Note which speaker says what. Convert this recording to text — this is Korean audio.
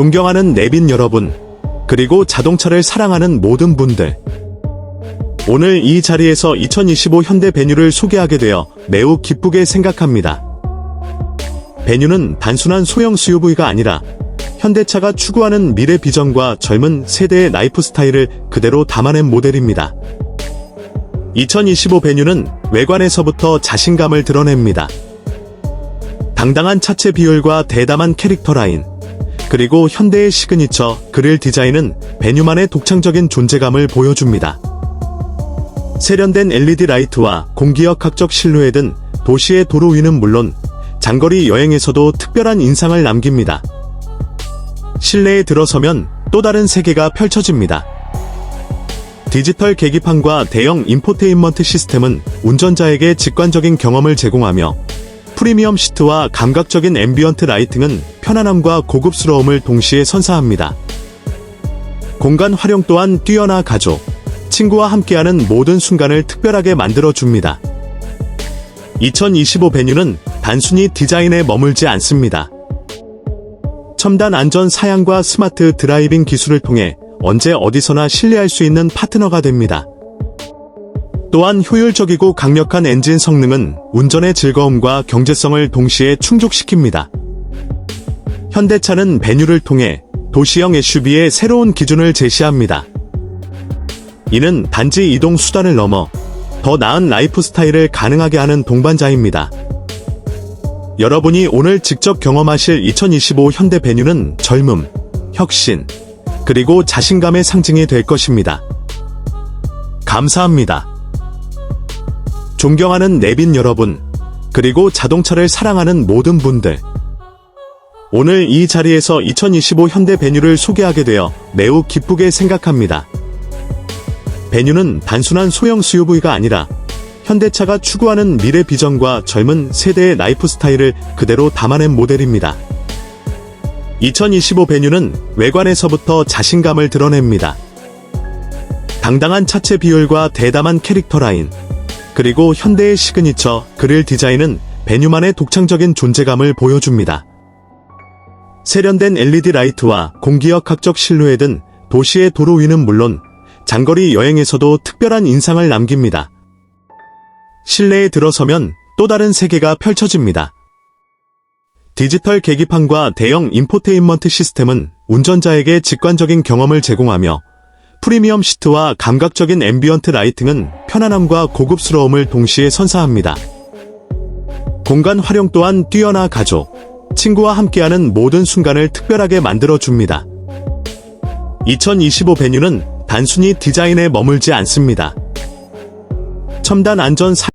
Speaker 1: 존경하는 내빈 여러분, 그리고 자동차를 사랑하는 모든 분들. 오늘 이 자리에서 2025 현대 베뉴를 소개하게 되어 매우 기쁘게 생각합니다. 베뉴는 단순한 소형 SUV가 아니라 현대차가 추구하는 미래 비전과 젊은 세대의 라이프 스타일을 그대로 담아낸 모델입니다. 2025 베뉴는 외관에서부터 자신감을 드러냅니다. 당당한 차체 비율과 대담한 캐릭터 라인, 그리고 현대의 시그니처 그릴 디자인은 베뉴만의 독창적인 존재감을 보여줍니다. 세련된 LED 라이트와 공기역학적 실루엣은 도시의 도로 위는 물론 장거리 여행에서도 특별한 인상을 남깁니다. 실내에 들어서면 또 다른 세계가 펼쳐집니다. 디지털 계기판과 대형 인포테인먼트 시스템은 운전자에게 직관적인 경험을 제공하며 프리미엄 시트와 감각적인 앰비언트 라이팅은 편안함과 고급스러움을 동시에 선사합니다. 공간 활용 또한 뛰어나 가족, 친구와 함께하는 모든 순간을 특별하게 만들어줍니다. 2025 베뉴는 단순히 디자인에 머물지 않습니다. 첨단 안전 사양과 스마트 드라이빙 기술을 통해 언제 어디서나 신뢰할 수 있는 파트너가 됩니다. 또한 효율적이고 강력한 엔진 성능은 운전의 즐거움과 경제성을 동시에 충족시킵니다. 현대차는 베뉴를 통해 도시형 SUV의 새로운 기준을 제시합니다. 이는 단지 이동 수단을 넘어 더 나은 라이프 스타일을 가능하게 하는 동반자입니다. 여러분이 오늘 직접 경험하실 2025 현대 베뉴는 젊음, 혁신, 그리고 자신감의 상징이 될 것입니다. 감사합니다. 존경하는 내빈 여러분, 그리고 자동차를 사랑하는 모든 분들. 오늘 이 자리에서 2025 현대 베뉴를 소개하게 되어 매우 기쁘게 생각합니다. 베뉴는 단순한 소형 SUV가 아니라 현대차가 추구하는 미래 비전과 젊은 세대의 라이프 스타일을 그대로 담아낸 모델입니다. 2025 베뉴는 외관에서부터 자신감을 드러냅니다. 당당한 차체 비율과 대담한 캐릭터 라인, 그리고 현대의 시그니처 그릴 디자인은 베뉴만의 독창적인 존재감을 보여줍니다. 세련된 LED 라이트와 공기역학적 실루엣은 도시의 도로 위는 물론 장거리 여행에서도 특별한 인상을 남깁니다. 실내에 들어서면 또 다른 세계가 펼쳐집니다. 디지털 계기판과 대형 인포테인먼트 시스템은 운전자에게 직관적인 경험을 제공하며 프리미엄 시트와 감각적인 앰비언트 라이팅은 편안함과 고급스러움을 동시에 선사합니다. 공간 활용 또한 뛰어나 가족, 친구와 함께하는 모든 순간을 특별하게 만들어줍니다. 2025 베뉴는 단순히 디자인에 머물지 않습니다. 첨단 안전 사